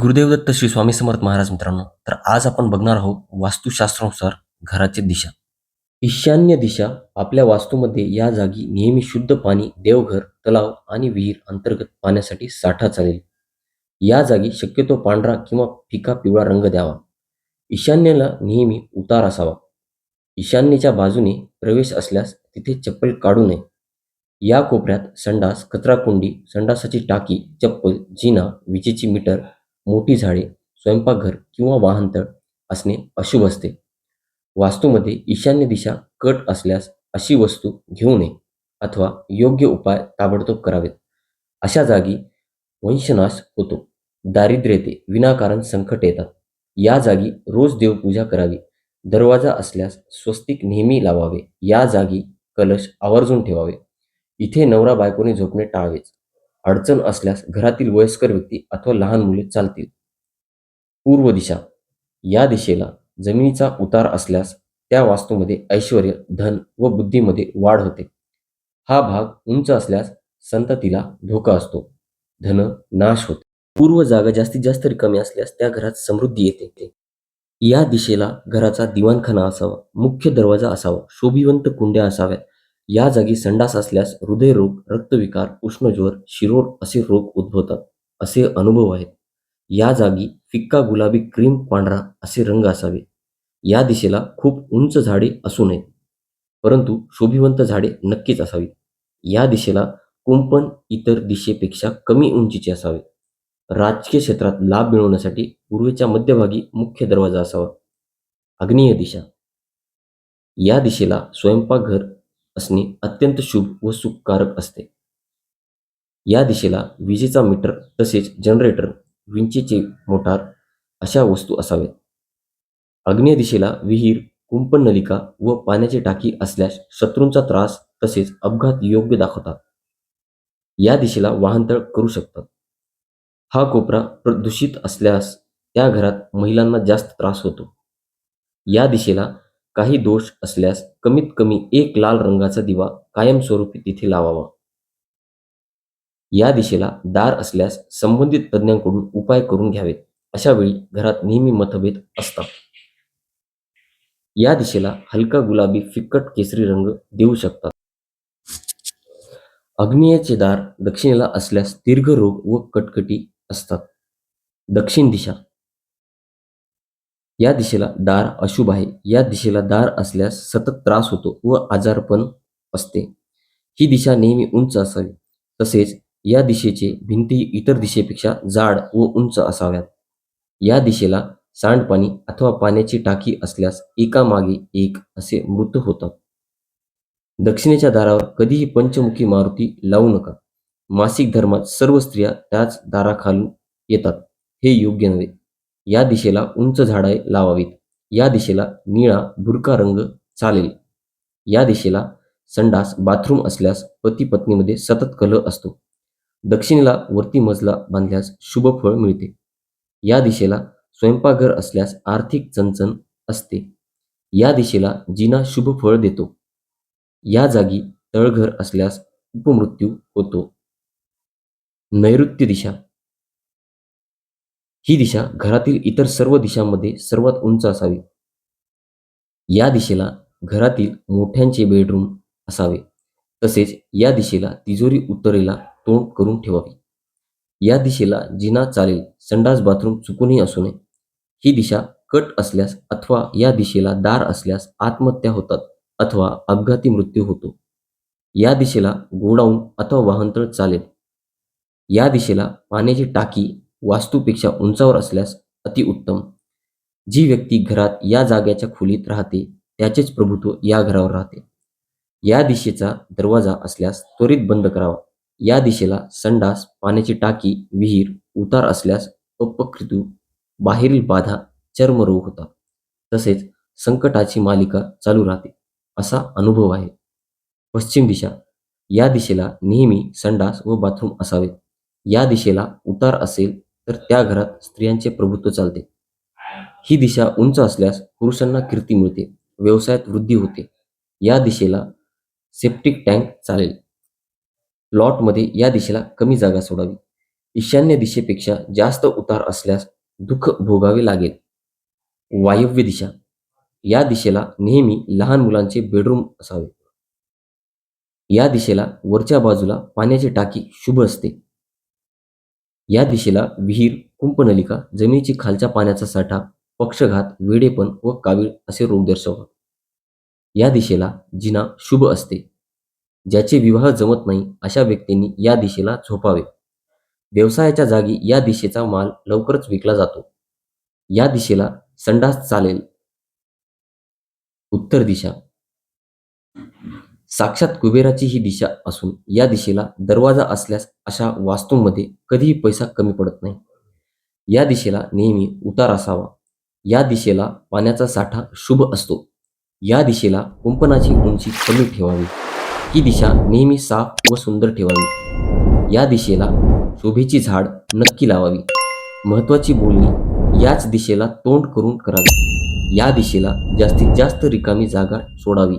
गुरुदेवदत्त श्री स्वामी समर्थ महाराज मित्रांनो तर आज आपण बघणार आहोत वास्तुशास्त्रानुसार घराची दिशा. ईशान्य दिशा आपल्या वास्तूमध्ये या जागी नेहमी शुद्ध पाणी देवघर तलाव आणि विहीर अंतर्गत पाण्यासाठी साठा चालेल. या जागी शक्यतो पांढरा किंवा फिका पिवळा रंग द्यावा. ईशान्येला नेहमी उतार असावा. ईशान्येच्या बाजूने प्रवेश असल्यास तिथे चप्पल काढू नये. या कोपऱ्यात संडास कचराकुंडी संडासाची टाकी चप्पल जिना विजेची मीटर मोठी झाडे स्वयंपाकघर किंवा वाहनतळ असणे अशुभ असते. वास्तूमध्ये ईशान्य दिशा कट असल्यास अशी वस्तू घेऊ नये अथवा योग्य उपाय ताबडतोब करावेत. अशा जागी वंशनाश होतो. दारिद्र्य येते विनाकारण संकट येतात. या जागी रोज देवपूजा करावी. दरवाजा असल्यास स्वस्तिक नेहमी लावावे. या जागी कलश आवर्जून ठेवावे. इथे नवरा बायकोने झोपणे टाळावेच. अडचण असल्यास घरातील वयस्कर व्यक्ती अथवा लहान मुले चालतील. पूर्व दिशा. या दिशेला जमिनीचा उतार असल्यास त्या वास्तूमध्ये ऐश्वर धन व बुद्धीमध्ये वाढ होते. हा भाग उंच असल्यास संततीला धोका असतो. धन नाश होते. पूर्व जागा जास्तीत जास्त रिकामी असल्यास त्या घरात समृद्धी येते. या दिशेला घराचा दिवाणखाना असावा. मुख्य दरवाजा असावा. शोभिवंत कुंड्या असाव्यात. या जागी संडास असल्यास हृदयरोग रक्तविकार उष्णज्वर शिरोळ असे रोग उद्भवतात असे अनुभव आहेत. या जागी फिक्का गुलाबी क्रीम पांढरा असे रंग असावे. या दिशेला खूप उंच झाडे असू नयेत परंतु शोभिवंत झाडे नक्कीच असावीत. या दिशेला कुंपण इतर दिशेपेक्षा कमी उंचीचे असावे. राजकीय क्षेत्रात लाभ मिळवण्यासाठी पूर्वेच्या मध्यभागी मुख्य दरवाजा असावा. आग्नेय दिशा. या दिशेला स्वयंपाकघर असणे अत्यंत शुभ व सुखकारक असते. या दिशेला विजेचा मीटर तसेच जनरेटर विंचेचे मोटार अशा वस्तू असावेत आग्नेय दिशेला विहीर कुंपण नलिका व पाण्याची टाकी असल्यास शत्रूंचा त्रास तसेच अपघात योग्य दाखवतात. या दिशेला वाहनतळ करू शकतात. हा कोपरा प्रदूषित असल्यास त्या घरात महिलांना जास्त त्रास होतो. या दिशेला काही दोष असल्यास कमीत कमी एक लाल रंगाचा दिवा कायमस्वरूपी तिथे लावावा. या दिशेला दार असल्यास संबंधित तज्ज्ञांकडून उपाय करून घ्यावेत. अशा वेळी घरात नेहमी मतभेद असतात. या दिशेला हलका गुलाबी फिक्कट केसरी रंग देऊ शकतात. अग्नियाचे दार दक्षिणेला असल्यास दीर्घ रोग व कटकटी असतात. दक्षिण दिशा या दिशेला दार अशुभ आहे. या दिशेला दार असल्यास सतत त्रास होतो व आजारपण असते. ही दिशा नेहमी उंच असावी. तसेच या दिशेचे भिंती इतर दिशेपेक्षा जाड व उंच असाव्यात. या दिशेला सांडपाणी अथवा पाण्याची टाकी असल्यास एकामागे एक असे मृत होतात. दक्षिणेच्या दारावर कधीही पंचमुखी मारुती लावू नका. मासिक धर्मात सर्व स्त्रिया त्याच दाराखालून येतात. हे योग्य नव्हे. या दिशेला उंच झाडे लावावीत. या दिशेला निळा भुरका रंग चालेल. या दिशेला संडास बाथरूम असल्यास पती पत्नीमध्ये सतत कलह असतो. दक्षिणेला वरती मजला बांधल्यास शुभ फळ मिळते. या दिशेला स्वयंपाकघर असल्यास आर्थिक चणचण असते. या दिशेला जिना शुभ फळ देतो. या जागी तळघर असल्यास उपमृत्यू होतो. नैऋत्य दिशा ही दिशा घरातील इतर सर्व दिशांमध्ये सर्वात उंच असावी. या दिशेला घरातील मोठ्यांचे बेडरूम असावे. तसेच या दिशेला तिजोरी उत्तरेला तोंड करून ठेवावी. या दिशेला जिना चालेल संडास बाथरूम चुकूनही असू नये. ही दिशा कट असल्यास अथवा या दिशेला दार असल्यास आत्महत्या होतात अथवा अपघाती मृत्यू होतो. या दिशेला गोडाऊन अथवा वाहनतळ चालेल. या दिशेला पाण्याची टाकी वास्तूपेक्षा उंचावर असल्यास अतिउत्तम जी व्यक्ती घरात या जाग्याच्या खोलीत राहते त्याचेच प्रभुत्व या घरावर राहते. या दिशेचा दरवाजा असल्यास त्वरित बंद करावा. या दिशेला संडास पाण्याची टाकी विहीर उतार असल्यास अपकृतू बाहेरील बाधा चर्मरोग होतात. तसेच संकटाची मालिका चालू राहते. असा अनुभव आहे. पश्चिम दिशा. या दिशेला नेहमी संडास व बाथरूम असावेत. या दिशेला उतार असेल तर त्या घरात स्त्रियांचे प्रभुत्व चालते. ही दिशा उंच असल्यास पुरुषांना कीर्ती मिळते व्यवसायात वृद्धी होते. या दिशेला सेप्टिक टँक चालेल. लॉटमध्ये या दिशेला कमी जागा सोडावी. ईशान्य दिशेपेक्षा जास्त उतार असल्यास दुःख भोगावे लागेल. वायव्य दिशा. या दिशेला नेहमी लहान मुलांचे बेडरूम असावे. या दिशेला वरच्या बाजूला पाण्याची टाकी शुभ असते. या दिशेला विहीर कुंपनलिका जमिनीची खालच्या पाण्याचा साठा पक्षघात वेडेपण व कावीळ असे रोग दर्शवतात. या दिशेला जिना शुभ असते. ज्याचे विवाह जमत नाही अशा व्यक्तींनी या दिशेला झोपावे. व्यवसायाच्या जागी या दिशेचा माल लवकरच विकला जातो. या दिशेला संडास चालेल. उत्तर दिशा. साक्षात कुबेराची ही दिशा असून या दिशेला दरवाजा असल्यास अशा वास्तूंमध्ये कधीही पैसा कमी पडत नाही. या दिशेला नेहमी उतार असावा. या दिशेला पाण्याचा साठा शुभ असतो. या दिशेला कुंपणाची उंची कमी ठेवावी. ही दिशा नेहमी साफ व सुंदर ठेवावी. या दिशेला शोभेची झाड नक्की लावावी. महत्वाची बोलणी याच दिशेला तोंड करून करावी. या दिशेला जास्तीत जास्त रिकामी जागा सोडावी.